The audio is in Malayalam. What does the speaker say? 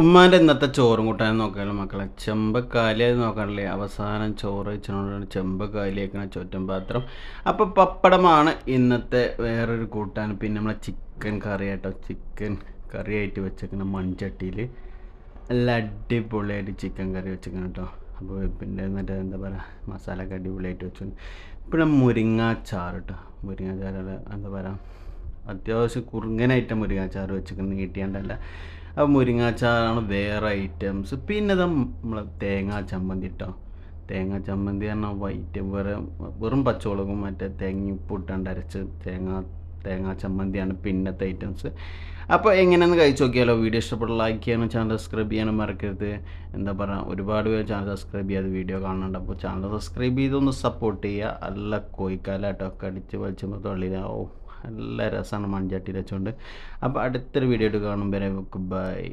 ഉമ്മാന്റെ ഇന്നത്തെ ചോറും കൂട്ടാനും നോക്കാനുള്ള മക്കളെ ചെമ്പ് കാലിയായി നോക്കാനല്ലേ? അവസാനം ചോറ് വെച്ചതുകൊണ്ടാണ് ചെമ്പ് കാലിയാക്കണ ചുറ്റും പാത്രം. അപ്പോൾ പപ്പടമാണ് ഇന്നത്തെ വേറൊരു കൂട്ടാൻ. പിന്നെ നമ്മളെ ചിക്കൻ കറി കേട്ടോ ചിക്കൻ കറി ആയിട്ട് വെച്ചേക്കുന്ന മൺചട്ടിയിൽ നല്ല അടിപൊളിയായിട്ട് ചിക്കൻ കറി വെച്ചേക്കണം കേട്ടോ അപ്പോൾ പിന്നെ എന്നിട്ട് എന്താ പറയുക മസാലയൊക്കെ അടിപൊളിയായിട്ട് വെച്ചു പിന്നെ മുരിങ്ങാച്ചാറ് കേട്ടോ മുരിങ്ങാച്ചാറ് എന്താ പറയുക അത്യാവശ്യം കുറുങ്ങനായിട്ട് മുരിങ്ങാച്ചാറ് വെച്ചിരിക്കുന്നത് നീട്ടിയാണ്ടല്ല അപ്പോൾ മുരിങ്ങാച്ചാറാണ് വേറെ ഐറ്റംസ് പിന്നെ ഇത് നമ്മളെ തേങ്ങാ ചമ്മന്തി കേട്ടോ തേങ്ങാ ചമ്മന്തി പറഞ്ഞാൽ വൈറ്റ് വെറും വെറും പച്ചമുളകും മറ്റേ തേങ്ങ അരച്ച് തേങ്ങ തേങ്ങാ ചമ്മന്തിയാണ് പിന്നത്തെ ഐറ്റംസ് അപ്പോൾ എങ്ങനെയെന്ന് കഴിച്ച് നോക്കിയാലോ? വീഡിയോ ഇഷ്ടപ്പെട്ട ലൈക്ക് ചെയ്യാനും ചാനൽ സബ്സ്ക്രൈബ് ചെയ്യാനും മറക്കരുത്. എന്താ പറയുക ഒരുപാട് പേര് ചാനൽ സബ്സ്ക്രൈബ് ചെയ്യാതെ വീഡിയോ കാണുന്നുണ്ട്. അപ്പോൾ ചാനൽ സബ്സ്ക്രൈബ് ചെയ്തൊന്ന് സപ്പോർട്ട് ചെയ്യുക. അല്ല കോഴിക്കാലായിട്ടൊക്കെ അടിച്ച് വലിച്ചുമ്പോൾ തൊള്ളിലാവും. നല്ല രസമാണ് മൺചട്ടി വെച്ചുകൊണ്ട് അപ്പോൾ അടുത്തൊരു വീഡിയോ ആയിട്ട് കാണുമ്പോൾ ബൈ